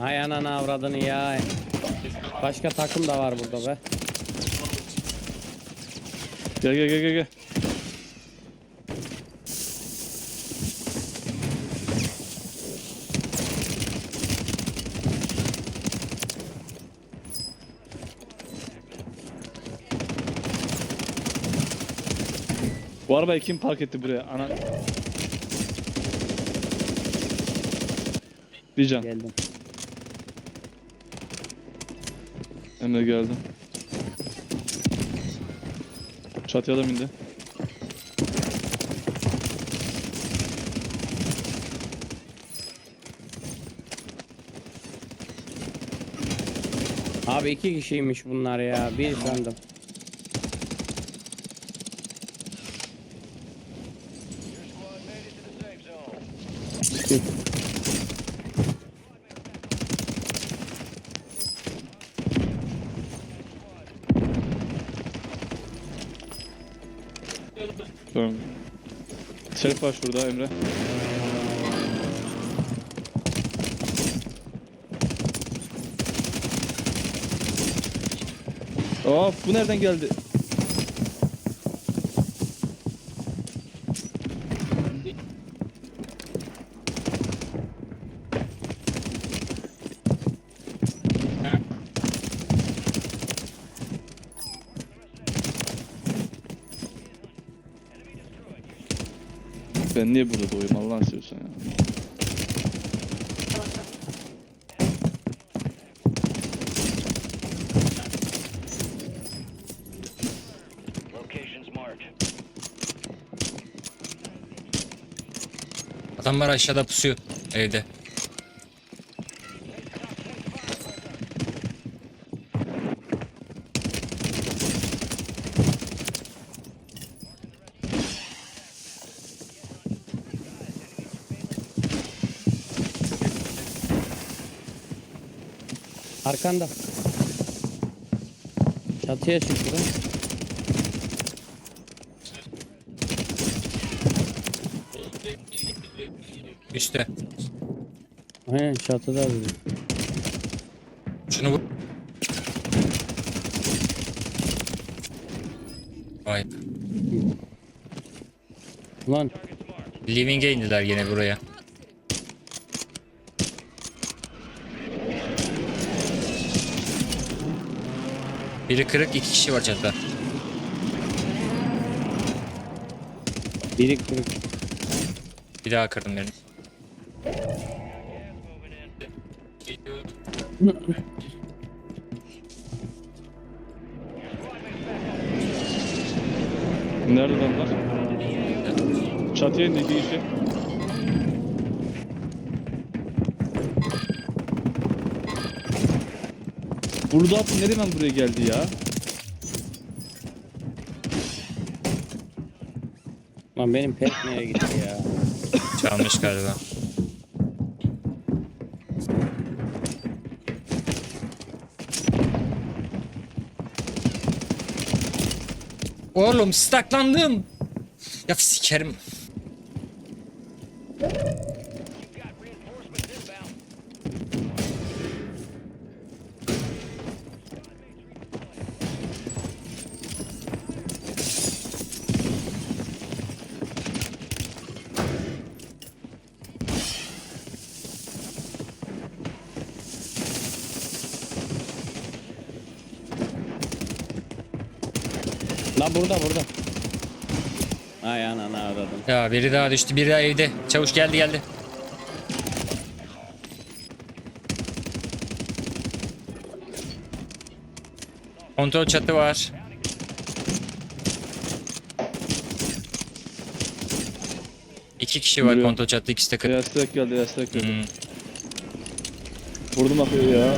Hay ananı avradını ya. Başka takım da var burada be. Gel gel gel gel. Bu arabayı kim park etti buraya? Ana. Bir can. Geldim. Emre geldi. Çatıya da indi. Abi iki kişiymiş bunlar ya. Bir sandım. Tamam. Şerif var şurada Emre. Aa bu nereden geldi? Ben niye burada doğayım Allah'ını seviyorsan ya. Locations marked. Adamlar aşağıda pusuyor evde. Arkanda. Çatıya çıktı. Üste. Aynen çatıda duruyor. Şunu vur. Vay. Ulan Living'e indiler yine buraya. Biri kırık iki kişi var çatıda. biri kırık. Bir daha kırdım birini. Nerede adamlar? Çatıya indi iki kişi. Burada attı nereden buraya geldi ya? Lan benim pet nereye gitti ya? Çalmış galiba. Oğlum staklandım. Ya sikerim. Lan burada burada. Ay ananı avradım. Ya biri daha düştü. Biri daha evde. Çavuş geldi geldi. Kontrol çatı var. İki kişi var Biliyorum. kontrol çatı ikisi de kırık. Yastık geldi yastık geldi. Hmm. Vurdum akıyor ya.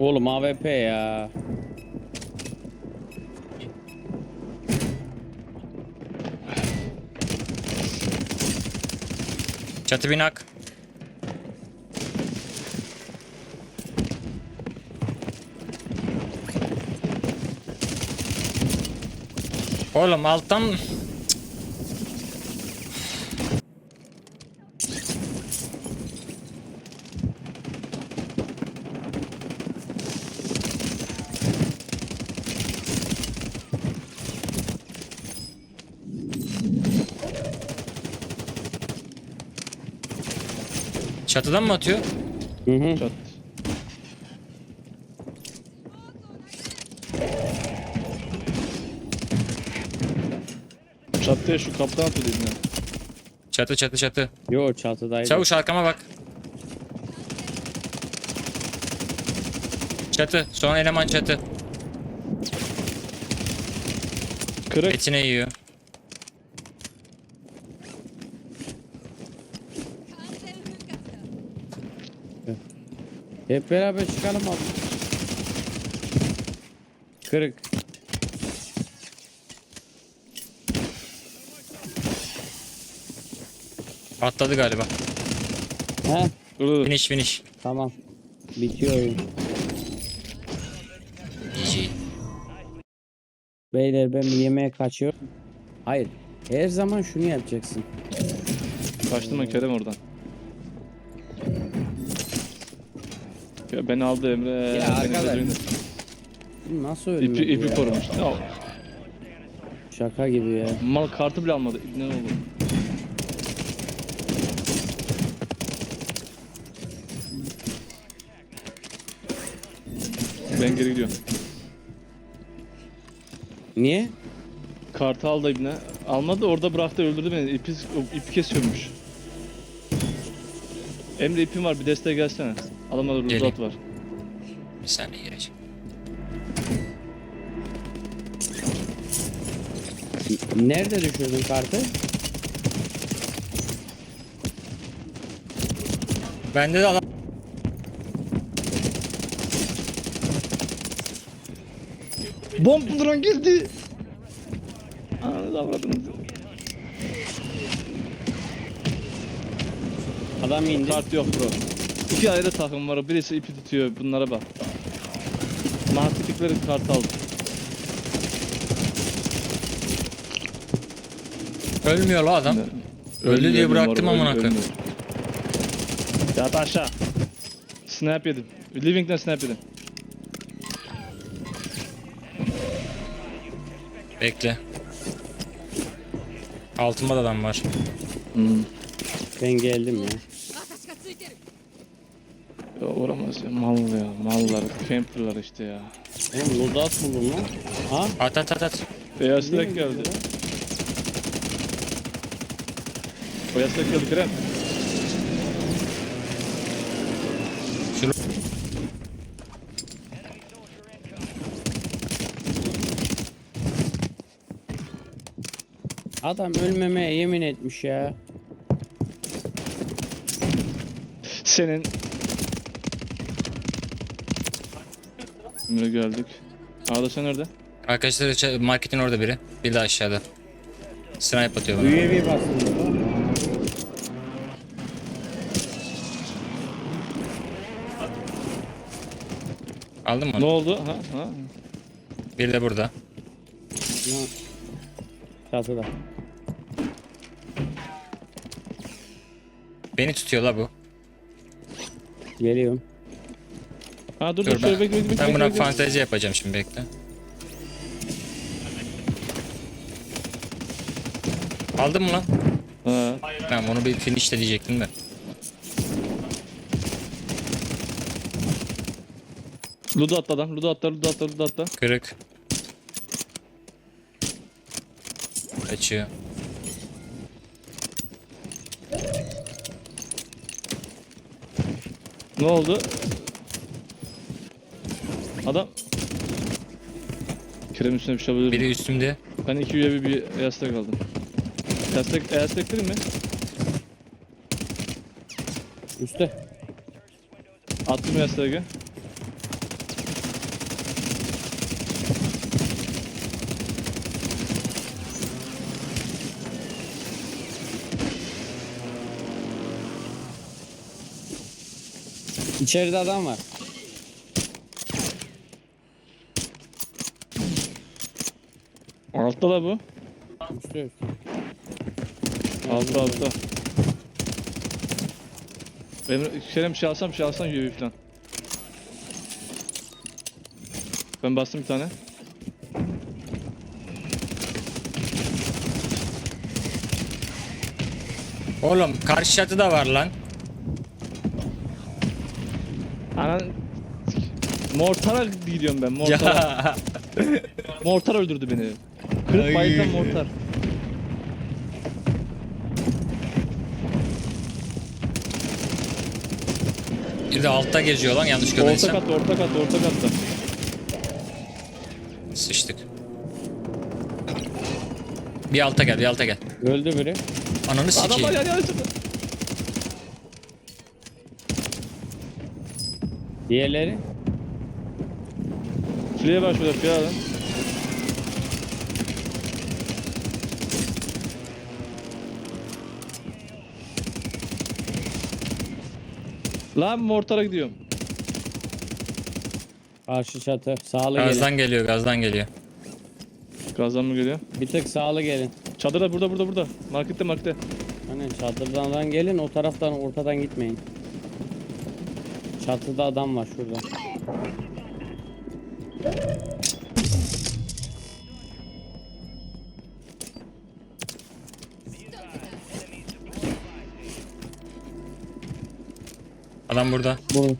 Oğlum AWP ya. Çatı binak. Oğlum alttan Çatıdan mı atıyor? Hı hı. Çat. Çatıya şu kaptan atıyor dedim ya. Çatı çatı çatı. Yo çatıdaydı. Çavuş arkama bak. Çatı. Son eleman çatı. Kırık. Etine yiyor. Hep beraber çıkalım abi. Kırık. Atladı galiba. He Dur dur. Finish finish. tamam. Bitiyor oyun. GG. Beyler ben bir yemeğe kaçıyorum. Hayır. Her zaman şunu yapacaksın. Kaçtım ben Kerem oradan. Ya beni aldı Emre. Ya arkadaş. Bu Nasıl ölmedi İpi, ipi ya? korumuş. Ya, Şaka gibi ya. mal kartı bile almadı. Ne oldu? Ben geri gidiyorum. Niye? Kartı aldı ibne. Almadı orada bıraktı öldürdü beni. İpi, ipi kesiyormuş. Emre ipim var bir desteğe gelsene. Adamlarda Geleyim. ruhsat var. Bir saniye gireceğim. Nerede düşürdün kartı? Bende de adam. Bomb drone girdi. Ananı avradınız. Adam indi. Kart yok bro. İki ayrı takım var. Birisi ipi tutuyor. Bunlara bak. Mahvettikleri kart aldı. Ölmüyor la adam. Öldü diye bıraktım amına koyayım. Yat aşağı. Snap yedim. Living'den snap yedim. Bekle. Altımda da adam var. Ben geldim ya uğramaz ya. Mal ya. Mallar, camperlar işte ya. Oğlum loda at buldum lan. Ha? At at at at. Beyaz sinek geldi. Beyaz sinek geldi Kerem. Şunu... Adam ölmemeye yemin etmiş ya. Senin Şimdi geldik. Ağda sen nerede? Arkadaşlar marketin orada biri. Bir de aşağıda. Snipe atıyor bana. UAV bastım. Aldın mı Ne oldu? Ha, ha. Bir de burada. Çatıda. Beni tutuyor la bu. Geliyorum. Ha dur dur, Dur şöyle bekle bekle bekle. ben buna bekle. fantezi yapacağım şimdi bekle. Aldın mı lan? Ha. Ben onu bir finish de diyecektim de. Ludo atla adam. Ludo atla, Ludo atla, Ludo atla. Kırık. Kaçıyor. Ne oldu? Adam. Kerem üstüne bir şey olabilir. Biri mi? üstümde. Ben iki üye bir Eas'te kaldım. Eas'te, Eas'te değil mi? Üste. Attım Eas'te İçeride adam var. Altta da bu. Üstte üstte. Altta altta. Benim Kerem şey alsam şey alsam üye falan. Ben bastım bir tane. Oğlum karşı çatı da var lan. Anan Mortara gidiyorum ben mortara. Ya. Mortar öldürdü beni. Kırık Ay. bayıldan mortar. Bir de altta geziyor lan yanlış Orta görmediysem. kat, orta kat, orta katta. Sıçtık. Bir alta gel, bir alta gel. Öldü biri. Ananı Adam var sikeyim. ya ya çıktı. Diğerleri. Şuraya bak şurada şuraya lan. Lan mortara gidiyorum. Karşı çatı. Sağlı gelin. Gazdan geliyor, gazdan geliyor. Gazdan mı geliyor? Bir tık sağlı gelin. Çadırda burada burada burada. Markette markette. Hani çadırdan gelin o taraftan ortadan gitmeyin. Çatıda adam var şurada. Adam burada. Bu.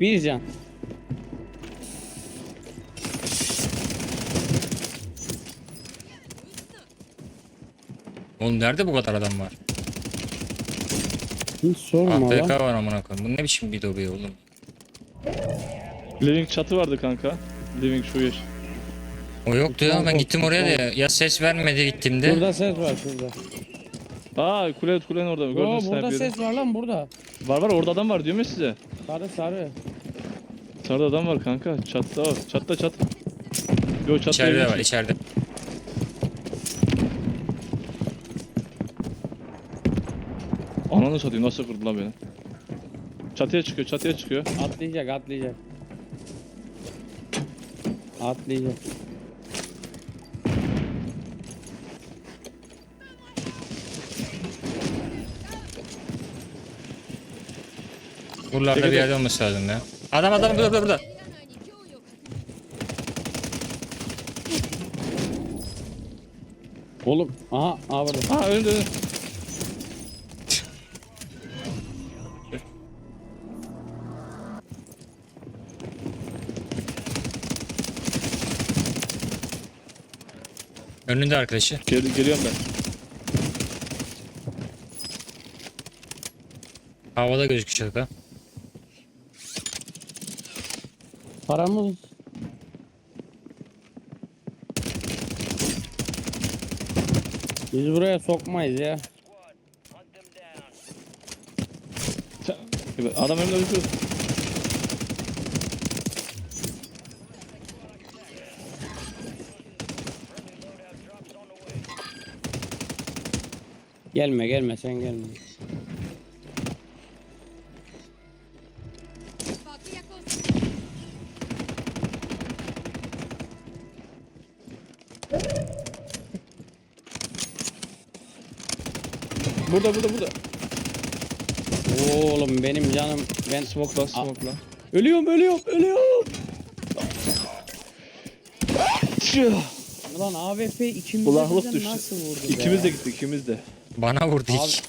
Bir can. Oğlum nerede bu kadar adam var? Hiç sorma AFK lan. var amına koyayım. Bu ne biçim bir dobi oğlum? Living çatı vardı kanka. Living şu yer. O yoktu ya ben gittim oraya da ya, ya ses vermedi gittiğimde. Burada ses var şurada. Aa kule kulenin orada. Gördün Oo, mü burada sniper'ı? ses var lan burada. Var var orada adam var diyorum ya size. Sarı sarı. Sarıda adam var kanka. Çatta var. Çatta çat. Yo çatta İçeride evin var içi. içeride. Ananı satayım nasıl kırdı lan beni. Çatıya çıkıyor çatıya çıkıyor. Atlayacak atlayacak. Atlayacak. Buralarda bir yerde olması lazım ya. Adam adam burada burada burada. Oğlum aha aha burada. Ha önde önde. Önünde arkadaşı. Gel, geliyorum ben. Havada gözüküyor çatıda. Paramız Biz buraya sokmayız ya. Adam önümde öldü. Gelme gelme sen gelme. Burada burada burada. Oğlum benim canım ben smoke lan. ölüyorum ölüyorum ölüyorum. Ulan AWP ikimize Kulaklık düştü. nasıl vurdu be? İkimiz de gittik ikimiz de. Bana vurdu Abi- ilk.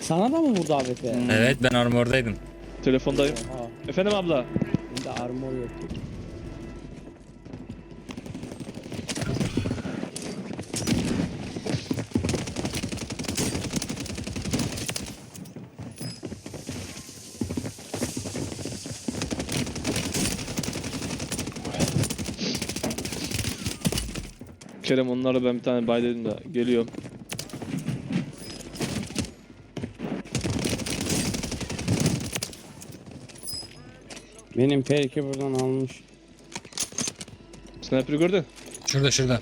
Sana da mı vurdu AWP? Evet ben armordaydım. Telefondayım. Efendim abla. bende armor yok. Kerem onlarla ben bir tane bay dedim de geliyorum. Benim perki buradan almış. Sniper'ı gördün. Şurada şurada.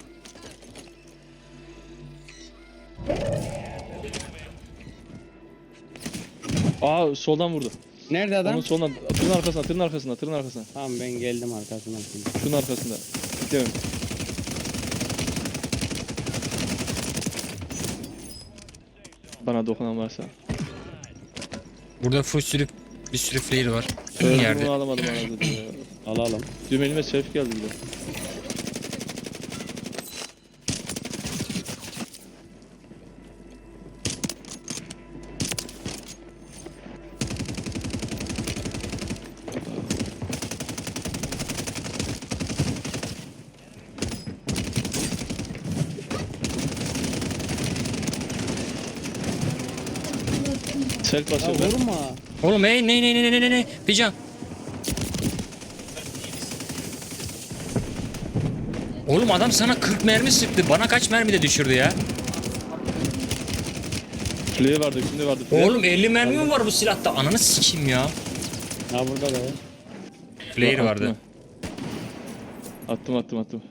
Aa soldan vurdu. Nerede adam? Onun solundan. Tırın arkasına, tırın arkasına, tırın arkasına. Tamam ben geldim arkasına şimdi. Şunun arkasında. Değil Bana dokunan varsa. Burada full sürü bir sürü flare var. Söyledim Yerde. bunu alamadım anasını ya. Alalım. Düğmelime selfie geldi bir de. Ya basıyor vurma. Oğlum ey ne ne ne ne ne ne bir can. Oğlum adam sana 40 mermi sıktı. Bana kaç mermi de düşürdü ya? Play vardı, şimdi vardı. Play. Oğlum 50 mermi mi var bu silahta? Ananı sikeyim ya. Ha burada da var. Player Attım vardı. Attım attım attım.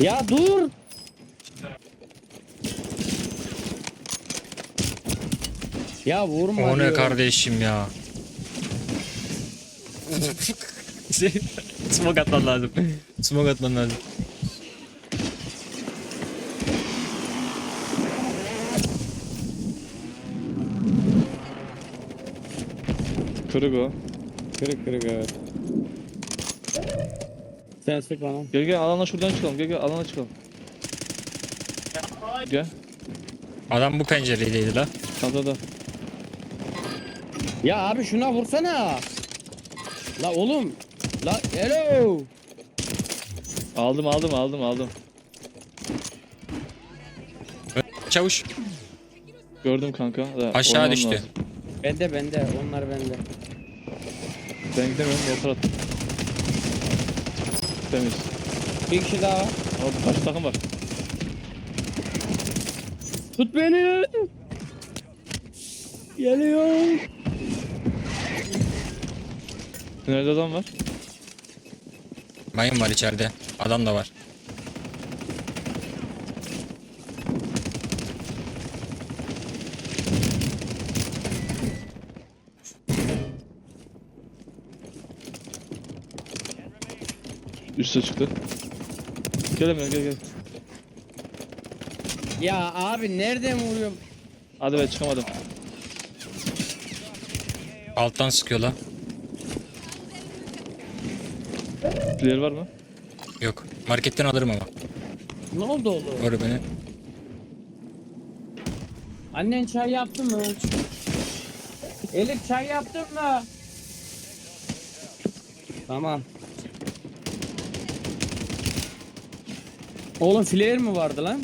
Ya dur. Ya vurma O ne diyorum. kardeşim ya. Smoke atman lazım. Smoke atman lazım. Kırık o. Kırık kırık evet. Sen sık bana. Gel gel alana şuradan çıkalım. Gel gel alana çıkalım. Gel. Adam bu penceredeydi la. Çantada. Ya abi şuna vursana. La oğlum. La hello. Aldım aldım aldım aldım. Çavuş. Gördüm kanka. Da, Aşağı düştü. lazım. Bende bende onlar bende. Ben gidemiyorum. Motor attım. Temiz. Bir kişi daha var. Abi kaç takım var? Tut beni. Geliyor. Nerede adam var? Mayın var içeride. Adam da var. Üste çıktı. Gel hemen gel gel. Ya abi nereden vuruyorum? Hadi ben çıkamadım. Alttan sıkıyor la. Player var mı? Yok. Marketten alırım ama. Ne oldu oğlum? Koru beni. Annen çay yaptı mı? Elif çay yaptın mı? Tamam. Oğlum flare mi vardı lan?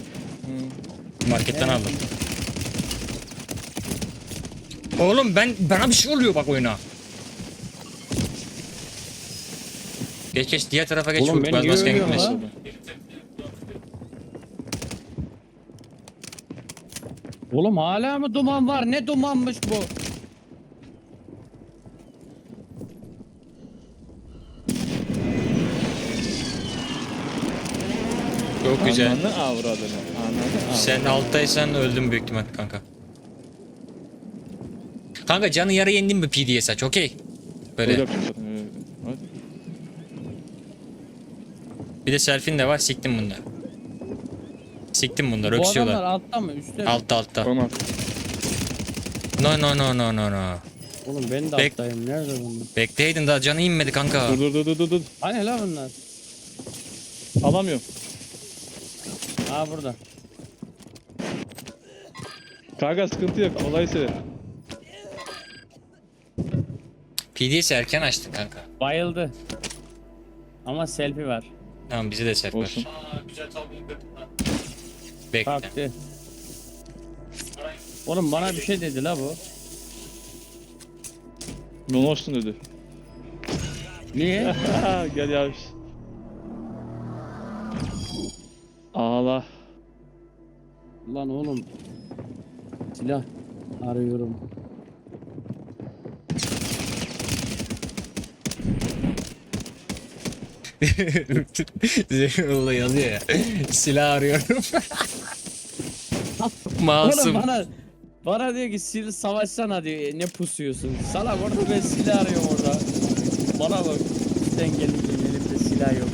Marketten aldım. Oğlum ben bana bir şey oluyor bak oyuna. Geç geç diğer tarafa geç. Oğlum Oğlum, beni görmüyor gitmesin. lan. Oğlum hala mı duman var? Ne dumanmış bu? Çok güzel. Ananı avradını. Ananı avradını. Sen alttaysan öldüm büyük ihtimal kanka. Kanka canı yarı yendim mi PDS aç okey. Böyle. Öyle yapacağım zaten. evet. Hadi. Bir de selfin de var siktim bunlar. Siktim bunlar Bu adamlar öksüyorlar. altta mı? Üstte mi? Altta altta. Tamam. No no no no no no. Oğlum ben de Bek- alttayım. Nerede bunlar? Bekleydin daha canı inmedi kanka. Dur dur dur dur dur dur. Hani la bunlar? Alamıyorum. Aa burada. Kanka sıkıntı yok. Olay sever. PDS erken açtı kanka. Bayıldı. Ama selfie var. Tamam bize de var. Olsun. Bekle. Kalktı. Oğlum bana bir şey dedi la bu. Ne olsun dedi. Niye? Gel yavuş. Ağla. Lan oğlum. Silah arıyorum. Zeynep'le yazıyor ya. Silah arıyorum. Oğlum Masum. bana bana diyor ki sil savaşsana diyor. E, Ne pusuyorsun? Salak orada ben silah arıyorum orada. Bana bak. Sen gelince elimde silah yok.